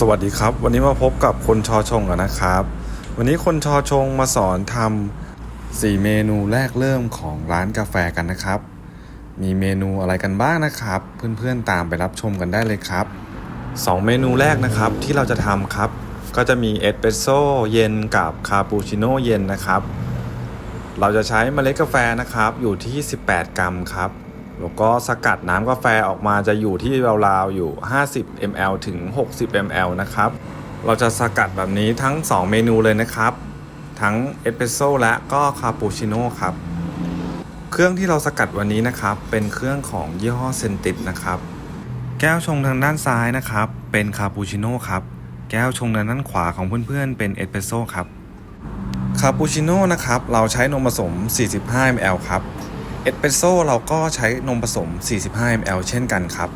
สวัสดีครับ วันนี้มาพบกับคนชอชงกันนะครับ วันนี้คนชอชงมาสอนทำสี่เมนูแรกเริ่มของร้านกาแฟกันนะครับ มีเมนูอะไรกันบ้างนะครับ เพื่อนๆตามไปรับชมกันได้เลยครับสองเมนูแรกนะครับที่เราจะทำครับ ก็จะมีเอสเปรสโซ่เย็นกับคาปูชิโน่เย็นนะครับ เราจะใช้เมล็ดกาแฟนะครับอยู่ที่ 18 กรัมครับ แล้วก็สกัดน้ำกาแฟออกมาจะอยู่ที่ราวๆอยู่ 50 ml ถึง 60 ml นะครับ เราจะสกัดแบบนี้ทั้ง 2 เมนูเลยนะครับ ทั้งเอสเปรสโซ่และก็คาปูชิโน่ครับ เครื่องที่เราสกัดวันนี้นะครับ เป็นเครื่องของยี่ห้อเซนติสนะครับ แก้วชงทางด้านซ้ายนะครับ เป็นคาปูชิโน่ครับ แก้วชงทางด้านขวาของเพื่อนๆ เป็นเอสเปรสโซ่ครับ คาปูชิโน่นะครับ เราใช้นมผสม 45 ml ครับ เอสเปรสโซ่เราก็ใช้นมผสม 45 ml เช่นกันครับ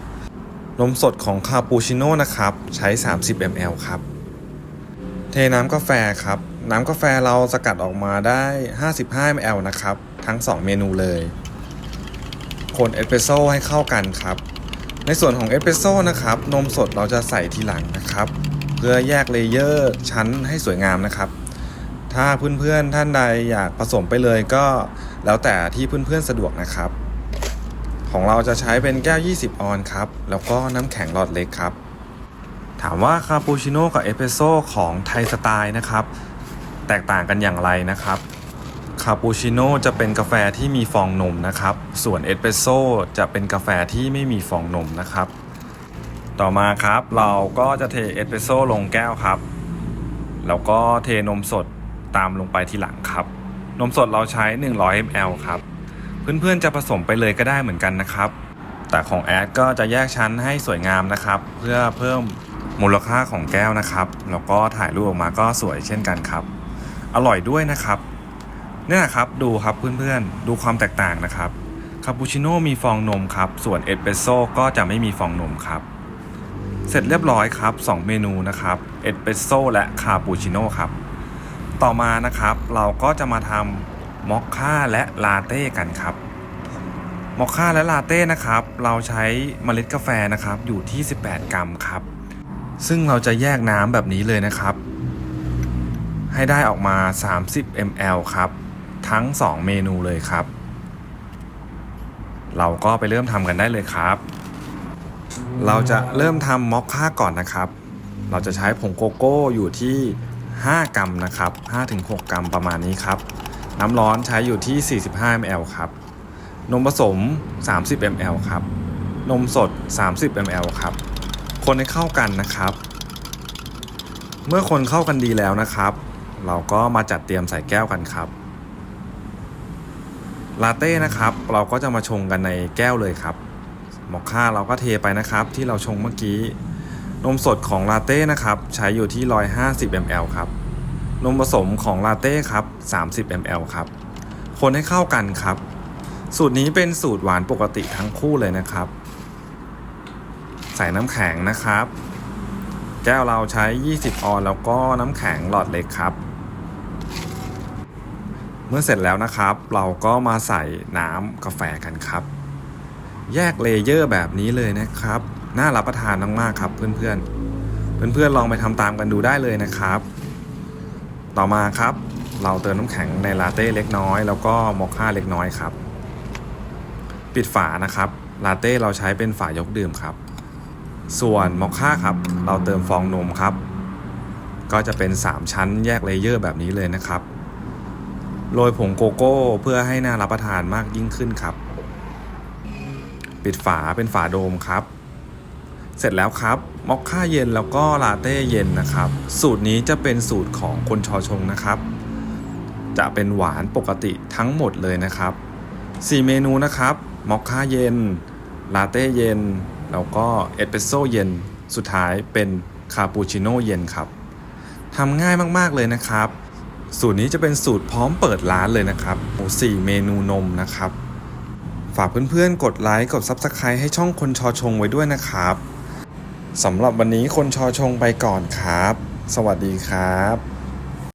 นมสดของคาปูชิโน่นะครับ ใช้ 30 ml ครับ เทน้ำกาแฟครับ น้ำกาแฟเราสกัดออกมาได้ 55 ml นะครับ ทั้ง 2 เมนูเลย คนเอสเปรสโซ่ให้เข้ากันครับ ในส่วนของเอสเปรสโซ่นะครับ นมสดเราจะใส่ทีหลังนะครับ เพื่อแยกเลเยอร์ชั้นให้สวยงามนะครับ ถ้าเพื่อนๆท่านใดอยากผสมไปเลยก็แล้วแต่ที่เพื่อนๆสะดวกนะครับ ของเราจะใช้เป็นแก้ว 20 ออนครับ แล้วก็น้ำแข็งหลอดเล็กครับ ถามว่าคาปูชิโน่กับเอสเปรสโซ่ของไทยสไตล์นะครับ แตกต่างกันอย่างไรนะครับคาปูชิโน่จะเป็นกาแฟที่มีฟองนมนะครับ ส่วนเอสเปรสโซ่จะเป็นกาแฟที่ไม่มีฟองนมนะครับ ต่อมาครับเราก็จะเทเอสเปรสโซ่ลงแก้วครับ แล้วก็เทนมสด ตามลงไปทีหลังครับ นมสดเราใช้ 100 ml ครับ เพื่อนๆจะผสมไปเลยก็ได้เหมือนกันนะครับ แต่ของแอดก็จะแยกชั้นให้สวยงามนะครับ เพื่อเพิ่มมูลค่าของแก้วนะครับ แล้วก็ถ่ายรูปออกมาก็สวยเช่นกันครับ อร่อยด้วยนะครับเนี่ยนะครับดูครับเพื่อนๆ ดูความแตกต่างนะครับคาปูชิโน่มีฟองนมครับ ส่วนเอสเปรสโซ่ก็จะไม่มีฟองนมครับ เสร็จเรียบร้อยครับ 2 เมนูนะครับเอสเปรสโซ่และคาปูชิโน่ครับ ต่อมานะครับ เราก็จะมาทำมอคค่าและลาเต้กันครับมอคค่าและลาเต้นะครับ เราใช้เมล็ดกาแฟนะครับอยู่ที่ 18 กรัมครับ ซึ่งเราจะแยกน้ำแบบนี้เลยนะครับ ให้ได้ออกมา 30 ml ครับ ทั้ง 2 เมนูเลยครับ เราก็ไปเริ่มทำกันได้เลยครับ เราจะเริ่มทำมอคค่าก่อนนะครับ เราจะใช้ผงโกโก้อยู่ที่ 5 กรัมนะครับ 5-6 กรัมประมาณนี้ครับ น้ำร้อนใช้อยู่ที่ 45 ml ครับ นมผสม 30 ml ครับ นมสด 30 ml ครับ คนให้เข้ากันนะครับ เมื่อคนเข้ากันดีแล้วนะครับ เราก็มาจัดเตรียมใส่แก้วกันครับลาเต้นะครับ เราก็จะมาชงกันในแก้วเลยครับมอคค่าเราก็เทไปนะครับ ที่เราชงเมื่อกี้ นมสดของลาเต้นะครับ ใช้อยู่ที่ 150 ml ครับ นมผสมของลาเต้ครับ 30 ml ครับ คนให้เข้ากันครับ สูตรนี้เป็นสูตรหวานปกติทั้งคู่เลยนะครับ ใส่น้ำแข็งนะครับ แก้วเราใช้ 20 ออนแล้วก็น้ำแข็งหลอดเล็กครับ เมื่อเสร็จแล้วนะครับ เราก็มาใส่น้ำกาแฟกันครับ แยกเลเยอร์แบบนี้เลยนะครับ น่ารับประทานมากๆครับ เพื่อนๆ เพื่อนๆลองไปทำตามกันดูได้เลยนะครับ ต่อมาครับ เราเติมน้ำแข็งในลาเต้เล็กน้อย แล้วก็มอคค่าเล็กน้อยครับ ปิดฝานะครับลาเต้เราใช้เป็นฝายกดื่มครับ ส่วนมอคค่าครับ เราเติมฟองนมครับ ก็จะเป็น 3 ชั้นแยกเลเยอร์แบบนี้เลยนะครับโรยผงโกโก้เพื่อให้น่ารับประทานมากยิ่งขึ้นครับ ปิดฝาเป็นฝาโดมครับ เสร็จแล้วครับมอคค่าเย็นแล้วก็ลาเต้เย็นนะครับ สูตรนี้จะเป็นสูตรของคนชอชงนะครับ จะเป็นหวานปกติทั้งหมดเลยนะครับ 4 เมนูนะครับมอคค่าเย็นลาเต้เย็น แล้วก็เอสเปรสโซ่เย็น สุดท้ายเป็นคาปูชิโน่เย็นครับทำง่ายมากๆเลยนะครับ สูตรนี้จะเป็นสูตรพร้อมเปิดร้านเลยนะครับโอ้สี่เมนูนมนะครับ ฝากเพื่อนๆ กดไลค์กด Subscribe ให้ช่องคนชอชงไว้ด้วยนะครับ สำหรับวันนี้คนชอชงไปก่อนครับ สวัสดีครับ